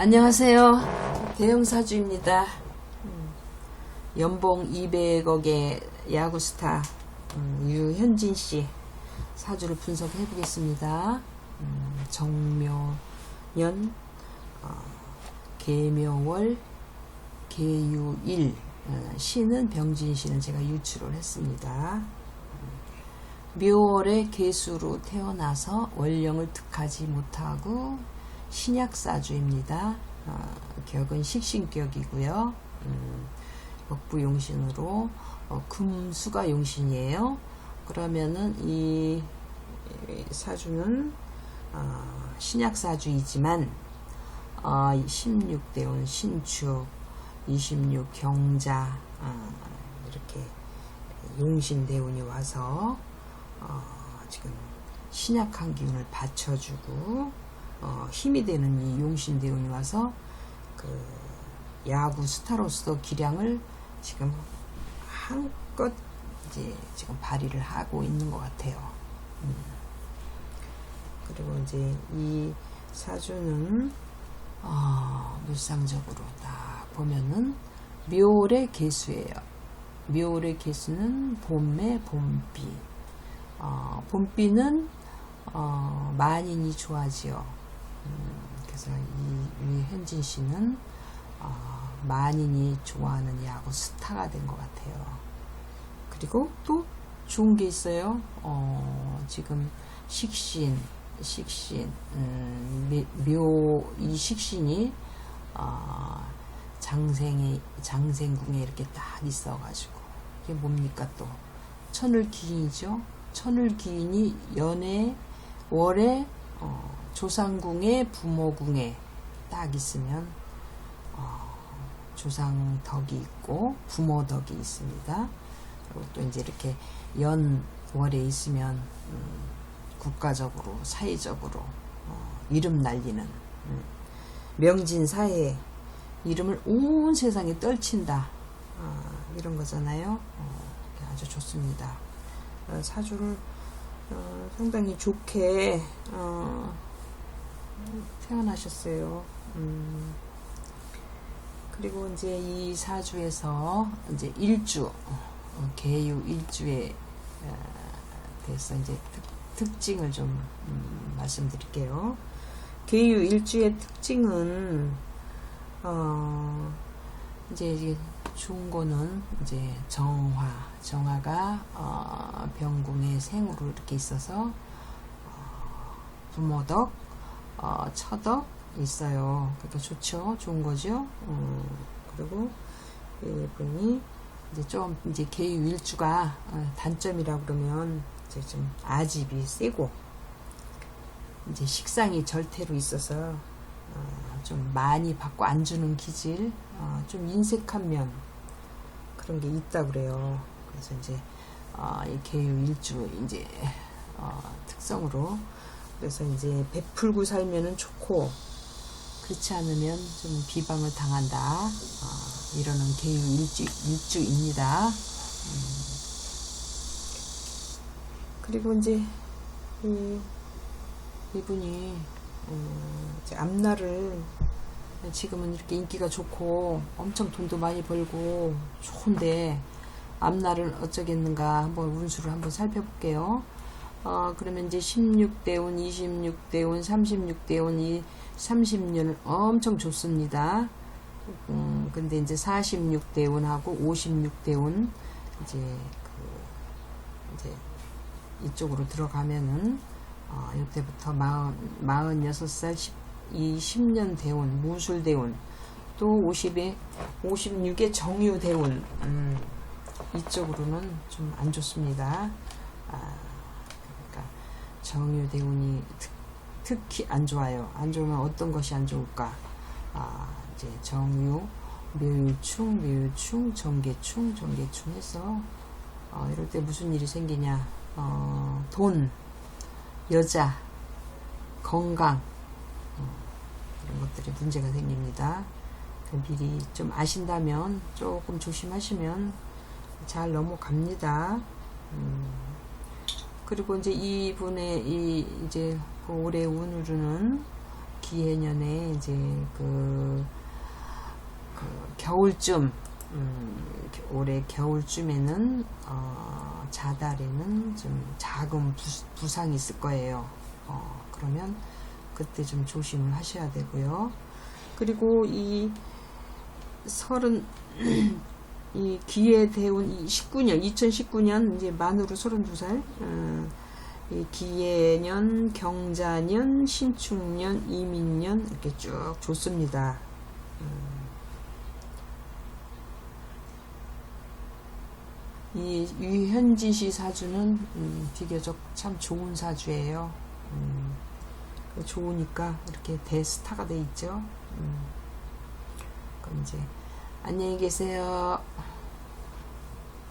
안녕하세요. 대형사주입니다. 음, 연봉 200억의 야구스타 음, 유현진 씨 사주를 분석해 보겠습니다. 음, 정묘년, 어, 계묘월, 계유일, 어, 시는 병진 씨는 제가 유출을 했습니다. 음, 묘월의 개수로 태어나서 원령을 득하지 못하고 신약사주입니다. 어, 격은 식신격이고요. 음, 역부용신으로 어, 금수가 용신이에요. 그러면은 이, 이 사주는 어, 신약사주이지만 어, 16대운 신축, 26 경자 어, 이렇게 용신대운이 와서 어, 지금 신약한 기운을 받쳐주고 어, 힘이 되는 이 용신 대운이 와서 그 야구 스타로서 기량을 지금 한껏 이제 지금 발휘를 하고 있는 것 같아요. 음. 그리고 이제 이 사주는 어, 물상적으로 딱 보면은 묘월의 개수예요. 묘월의 개수는 봄의 봄비. 어, 봄비는 어, 만인이 좋아지요. 음, 그래서 이, 이 현진 씨는 어, 만인이 좋아하는 야구 스타가 된 것 같아요. 그리고 또 좋은 게 있어요. 어, 지금 식신, 식신, 음, 묘, 이 식신이 어, 장생에, 장생궁에 이렇게 딱 있어가지고 이게 뭡니까 또 천을 기인이죠. 천을 기인이 연애 월에 어, 조상궁에 부모궁에 딱 있으면 어, 조상 덕이 있고 부모 덕이 있습니다. 그리고 또 이제 이렇게 연월에 있으면 음, 국가적으로 사회적으로 어, 이름 날리는 음, 명진사에 이름을 온 세상에 떨친다 어, 이런 거잖아요. 어, 아주 좋습니다. 어, 사주를 어, 상당히 좋게 태어나셨어요. 음. 그리고 이제 이 사주에서 이제 일주, 어, 개유 일주에 어, 대해서 이제 특, 징을좀 음, 말씀드릴게요. 개유 일주의 특징은 어 이제 거는 이제 정화, 정화가 어, 병궁의 생으로 이렇게 있어서 어, 부모덕, 어, 처덕 있어요. 그러니까 좋죠. 좋은 거죠. 음, 그리고 이분이 이제 좀 이제 개유 일주가 어, 단점이라 그러면 이제 좀 아집이 세고 이제 식상이 절대로 있어서 어, 좀 많이 받고 안 주는 기질, 어, 좀 인색한 면 그런 게 있다 그래요. 그래서 이제 어, 이 개유 일주 이제 어, 특성으로 그래서 이제 베풀고 살면은 좋고 그렇지 않으면 좀 비방을 당한다. 어, 이러는 개유 일주, 일주입니다. 음. 그리고 이제 이, 이분이 음, 이제 앞날을 지금은 이렇게 인기가 좋고 엄청 돈도 많이 벌고 좋은데 앞날은 어쩌겠는가 한번 운수를 한번 살펴볼게요. 어, 그러면 이제 16대운, 26대운, 36대운, 이 30년은 엄청 좋습니다. 음, 근데 이제 46대운하고 56대운, 이제, 그, 이제, 이쪽으로 들어가면은, 어, 이때부터 40, 46살, 10, 이 10년 대운, 무술 대운, 또 50에, 56의 정유 대운, 음, 이쪽으로는 좀 안 좋습니다. 아, 정유 대운이 특, 히 안 좋아요. 안 좋으면 어떤 것이 안 좋을까? 아, 이제 정유, 묘유충, 묘유충, 정계충, 정계충 해서 어, 이럴 때 무슨 일이 생기냐? 어, 돈, 여자, 건강 어, 이런 것들이 문제가 생깁니다. 그 미리 좀 아신다면 조금 조심하시면 잘 넘어갑니다. 음. 그리고 이제 이분의 이 이제 그 올해 운으로는 기해년에 이제 그, 그 겨울쯤 음, 올해 겨울쯤에는 어, 자달에는 좀 작은 부, 부상이 있을 거예요. 어, 그러면 그때 좀 조심을 하셔야 되고요. 그리고 이 서른 이 기에 대운 이 19년 2019년 이제 만으로 32살 어, 이 기해년, 경자년, 신축년, 이민년 이렇게 쭉 좋습니다. 이 유현지시 사주는 음, 비교적 참 좋은 사주예요. 음, 그 좋으니까 이렇게 대스타가 돼 있죠. 음, 그럼 이제 안녕히 계세요.